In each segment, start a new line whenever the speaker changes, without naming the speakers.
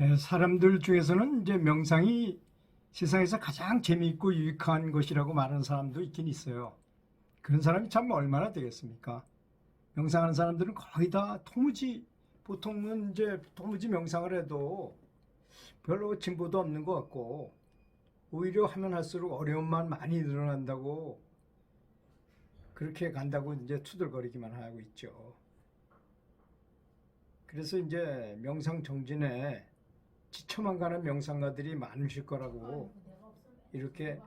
에, 사람들 중에서는 이제 명상이 세상에서 가장 재미있고 유익한 것이라고 말하는 사람도 있긴 있어요. 그런 사람이 참 얼마나 되겠습니까? 명상하는 사람들은 거의 다 도무지 보통은 이제 도무지 명상을 해도 별로 진보도 없는 것 같고 오히려 하면 할수록 어려움만 많이 늘어난다고 그렇게 간다고 이제 투덜거리기만 하고 있죠. 그래서 이제 명상 정진에 지쳐만 가는 명상가들이 많으실 거라고 이렇게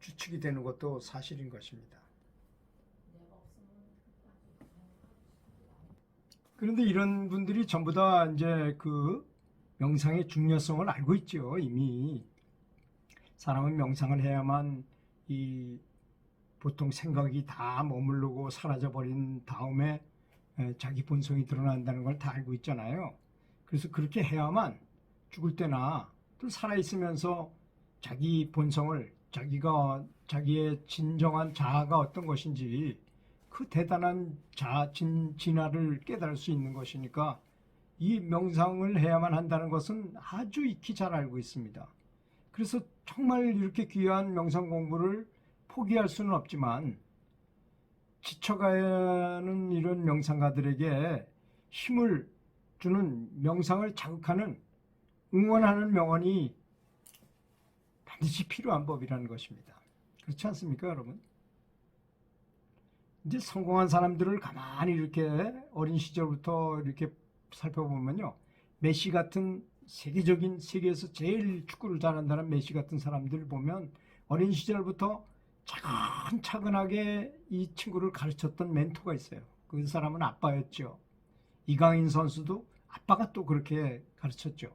추측이 되는 것도 사실인 것입니다. 그런데 이런 분들이 전부 다 이제 그 명상의 중요성을 알고 있죠, 이미. 사람은 명상을 해야만 이 보통 생각이 다 머무르고 사라져 버린 다음에 에, 자기 본성이 드러난다는 걸 다 알고 있잖아요. 그래서 그렇게 해야만 죽을 때나 또 살아있으면서 자기 본성을 자기가 자기의 진정한 자아가 어떤 것인지 그 대단한 자, 진, 진화를 깨달을 수 있는 것이니까 이 명상을 해야만 한다는 것은 아주 익히 잘 알고 있습니다. 그래서 정말 이렇게 귀한 명상 공부를 포기할 수는 없지만 지쳐가는 이런 명상가들에게 힘을 주는 명상을 자극하는 응원하는 명언이 반드시 필요한 법이라는 것입니다. 그렇지 않습니까, 여러분? 이제 성공한 사람들을 가만히 이렇게 어린 시절부터 이렇게 살펴보면요. 메시 같은 세계적인 세계에서 제일 축구를 잘한다는 메시 같은 사람들 보면 어린 시절부터 차근차근하게 이 친구를 가르쳤던 멘토가 있어요. 그 사람은 아빠였죠. 이강인 선수도 아빠가 또 그렇게 가르쳤죠.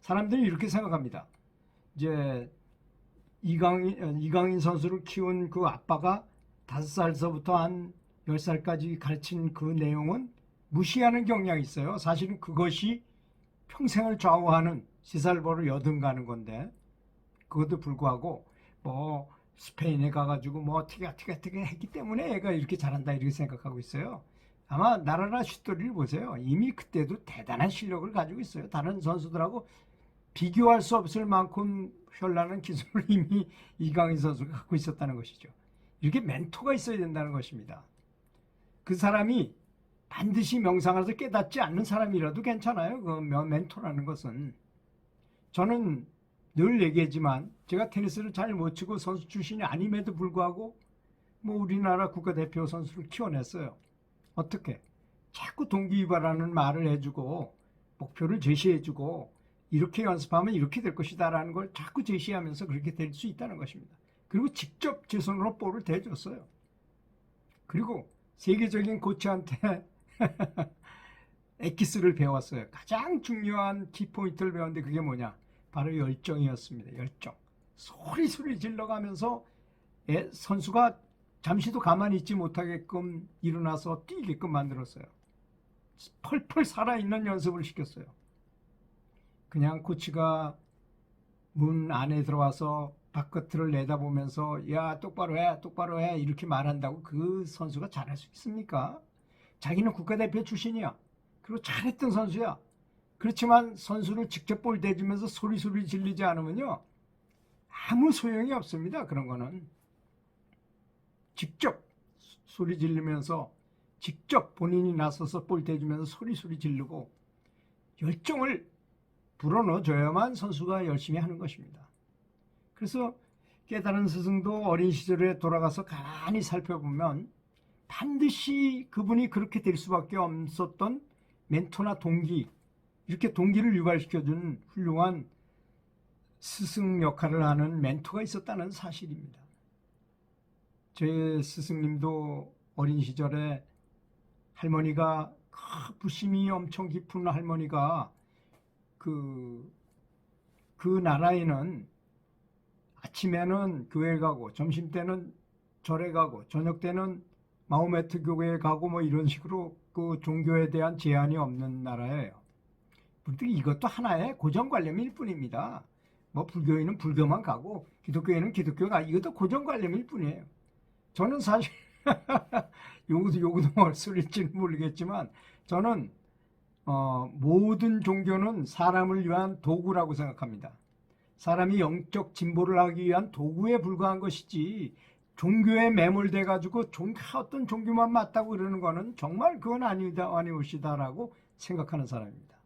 사람들이 이렇게 생각합니다. 이제 이강인, 이강인 선수를 키운 그 아빠가 다섯 살서부터 한열 살까지 가르친 그 내용은 무시하는 경향이 있어요. 사실은 그것이 평생을 좌우하는 시살보를 여든가는 건데 그것도 불구하고 뭐 스페인에 가가지고 뭐 어떻게 어떻게 어떻게 했기 때문에 애가 이렇게 잘한다 이렇게 생각하고 있어요. 아마 나라라 슛돌이를 보세요. 이미 그때도 대단한 실력을 가지고 있어요. 다른 선수들하고 비교할 수 없을 만큼 현란한 기술을 이미 이강인 선수가 갖고 있었다는 것이죠. 이렇게 멘토가 있어야 된다는 것입니다. 그 사람이 반드시 명상해서 깨닫지 않는 사람이라도 괜찮아요. 그 멘토라는 것은. 저는 늘 얘기하지만 제가 테니스를 잘 못 치고 선수 출신이 아님에도 불구하고 뭐 우리나라 국가대표 선수를 키워냈어요. 어떻게? 자꾸 동기유발하는 말을 해주고 목표를 제시해주고 이렇게 연습하면 이렇게 될 것이다라는 걸 자꾸 제시하면서 그렇게 될 수 있다는 것입니다. 그리고 직접 제 손으로 볼을 대줬어요. 그리고 세계적인 코치한테 엑기스를 배웠어요. 가장 중요한 키포인트를 배웠는데 그게 뭐냐? 바로 열정이었습니다. 열정. 소리 소리 질러가면서 애, 선수가 잠시도 가만히 있지 못하게끔 일어나서 뛰게끔 만들었어요. 펄펄 살아있는 연습을 시켰어요. 그냥 코치가 문 안에 들어와서 바깥을 내다보면서 야 똑바로 해 똑바로 해 이렇게 말한다고 그 선수가 잘할 수 있습니까? 자기는 국가대표 출신이야. 그리고 잘했던 선수야. 그렇지만 선수를 직접 볼 대주면서 소리소리 질리지 않으면요. 아무 소용이 없습니다. 그런 거는. 직접 소리 지르면서 직접 본인이 나서서 볼 대주면서 소리소리 지르고 열정을 불어넣어줘야만 선수가 열심히 하는 것입니다. 그래서 깨달은 스승도 어린 시절에 돌아가서 가만히 살펴보면 반드시 그분이 그렇게 될 수밖에 없었던 멘토나 동기, 이렇게 동기를 유발시켜준 훌륭한 스승 역할을 하는 멘토가 있었다는 사실입니다. 제 스승님도 어린 시절에 할머니가 그 부심이 엄청 깊은 할머니가 그, 그 나라에는 아침에는 교회 가고 점심 때는 절에 가고 저녁 때는 마호메트 교회에 가고 뭐 이런 식으로 그 종교에 대한 제한이 없는 나라예요. 문득 이것도 하나의 고정관념일 뿐입니다. 뭐 불교에는 불교만 가고 기독교에는 기독교가 이것도 고정관념일 뿐이에요. 저는 사실 요것도 요것도 뭘 소리일지는 모르겠지만 저는 어, 모든 종교는 사람을 위한 도구라고 생각합니다. 사람이 영적 진보를 하기 위한 도구에 불과한 것이지 종교에 매몰돼 가지고 종, 어떤 종교만 맞다고 그러는 거는 정말 그건 아니다 아니오시다라고 생각하는 사람입니다.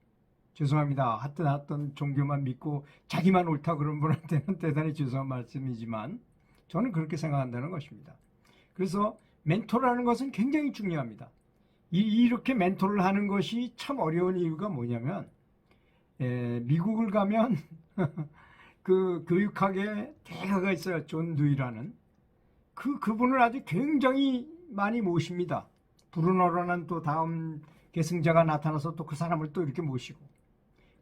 죄송합니다. 하여튼 하여튼 종교만 믿고 자기만 옳다 그런 분한테는 대단히 죄송한 말씀이지만 저는 그렇게 생각한다는 것입니다. 그래서 멘토라는 것은 굉장히 중요합니다. 이, 이렇게 멘토를 하는 것이 참 어려운 이유가 뭐냐면 에, 미국을 가면 그 교육학의 대가가 있어요. 존 두이라는 그 그분을 아주 굉장히 많이 모십니다. 브루너라는 또 다음 계승자가 나타나서 또 그 사람을 또 이렇게 모시고.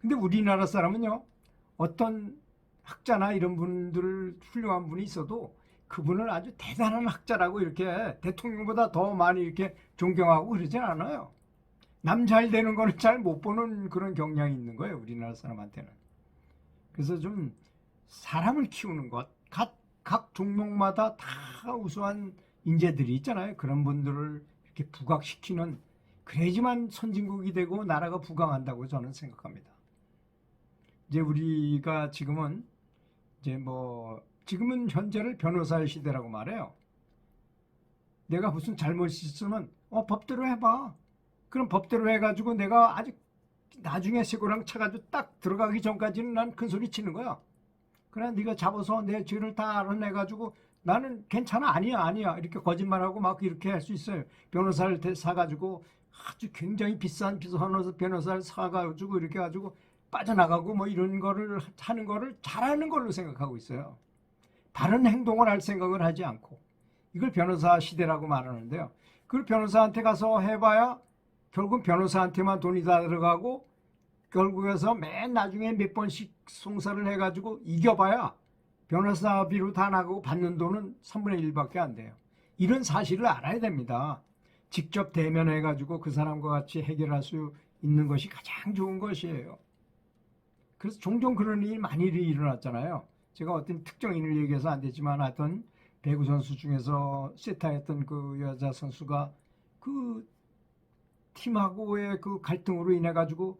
근데 우리나라 사람은요 어떤 학자나 이런 분들 훌륭한 분이 있어도 그분을 아주 대단한 학자라고 이렇게 대통령보다 더 많이 이렇게 존경하고 그러진 않아요. 남 잘 되는 거는 잘 못 보는 그런 경향이 있는 거예요. 우리나라 사람한테는. 그래서 좀 사람을 키우는 것, 각, 각 종목마다 다 우수한 인재들이 있잖아요. 그런 분들을 이렇게 부각시키는 그래야지만 선진국이 되고 나라가 부강한다고 저는 생각합니다. 이제 우리가 지금은 이제 뭐 지금은 현재를 변호사의 시대라고 말해요. 내가 무슨 잘못이 있으면 어 법대로 해봐. 그럼 법대로 해가지고 내가 아직 나중에 세고랑 차가지고 딱 들어가기 전까지는 난 큰 소리 치는 거야. 그래 네가 잡아서 내 죄를 다 알아내가지고 나는 괜찮아 아니야 아니야 이렇게 거짓말하고 막 이렇게 할 수 있어요. 변호사를 대- 사가지고 아주 굉장히 비싼 변호사 변호사를 사가지고 이렇게 가지고 빠져나가고 뭐 이런 거를 하는 거를 잘하는 걸로 생각하고 있어요. 다른 행동을 할 생각을 하지 않고 이걸 변호사 시대라고 말하는데요. 그 변호사한테 가서 해봐야 결국 변호사한테만 돈이 다 들어가고 결국에서 맨 나중에 몇 번씩 송사를 해가지고 이겨봐야 변호사비로 다 나가고 받는 돈은 3분의 1밖에 안 돼요. 이런 사실을 알아야 됩니다. 직접 대면해가지고 그 사람과 같이 해결할 수 있는 것이 가장 좋은 것이에요. 그래서 종종 그런 일이 많이 일어났잖아요. 제가 어떤 특정 인을 얘기해서 안 되지만 하여튼 배구 선수 중에서 세타했던 그 여자 선수가 그 팀하고의 그 갈등으로 인해 가지고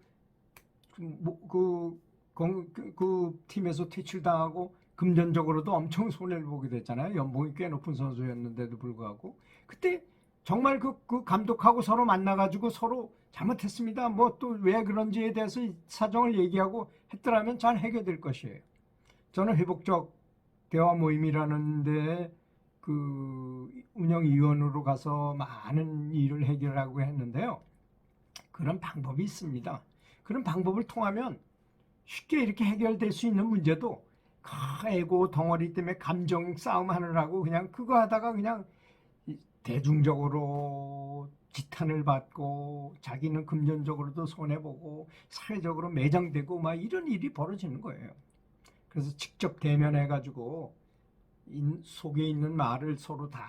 그, 뭐, 그, 공- 그, 그 팀에서 퇴출당하고 금전적으로도 엄청 손해를 보게 됐잖아요. 연봉이 꽤 높은 선수였는데도 불구하고 그때 정말 그, 그 감독하고 서로 만나가지고 서로 잘못했습니다. 뭐 또 왜 그런지에 대해서 사정을 얘기하고 했더라면 잘 해결될 것이에요. 저는 회복적 대화 모임이라는 데 그 운영위원으로 가서 많은 일을 해결하고 했는데요. 그런 방법이 있습니다. 그런 방법을 통하면 쉽게 이렇게 해결될 수 있는 문제도 그 에고 덩어리 때문에 감정 싸움 하느라고 그냥 그거 하다가 그냥 이- 대중적으로 지탄을 받고 자기는 금전적으로도 손해보고 사회적으로 매장되고 막 이런 일이 벌어지는 거예요. 그래서 직접 대면해가지고 인- 속에 있는 말을 서로 다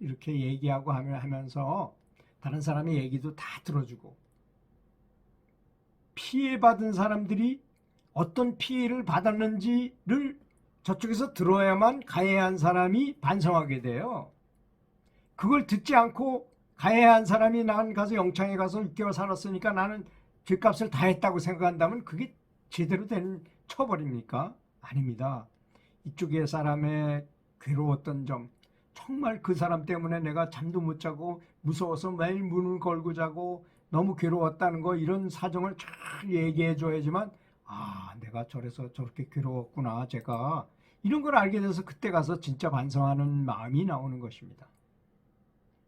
이렇게 얘기하고 하면 하면서 다른 사람의 얘기도 다 들어주고 피해받은 사람들이 어떤 피해를 받았는지를 저쪽에서 들어야만 가해한 사람이 반성하게 돼요. 그걸 듣지 않고 가해한 사람이 난 가서 영창에 가서 6개월 살았으니까 나는 죄값을 다 했다고 생각한다면 그게 제대로 된 처벌입니까? 아닙니다. 이쪽의 사람의 괴로웠던 점, 정말 그 사람 때문에 내가 잠도 못 자고 무서워서 매일 문을 걸고 자고 너무 괴로웠다는 거 이런 사정을 잘 얘기해 줘야지만 아 내가 저래서 저렇게 괴로웠구나 제가 이런 걸 알게 돼서 그때 가서 진짜 반성하는 마음이 나오는 것입니다.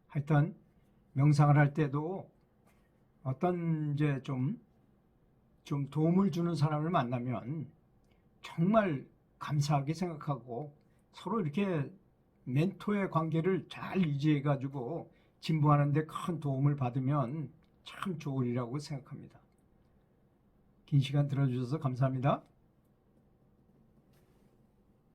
하여튼 명상을 할 때도 어떤 이제 좀, 좀 도움을 주는 사람을 만나면 정말 감사하게 생각하고 서로 이렇게 멘토의 관계를 잘 유지해 가지고 진보하는 데 큰 도움을 받으면 참 좋으리라고 생각합니다. 긴 시간 들어주셔서 감사합니다.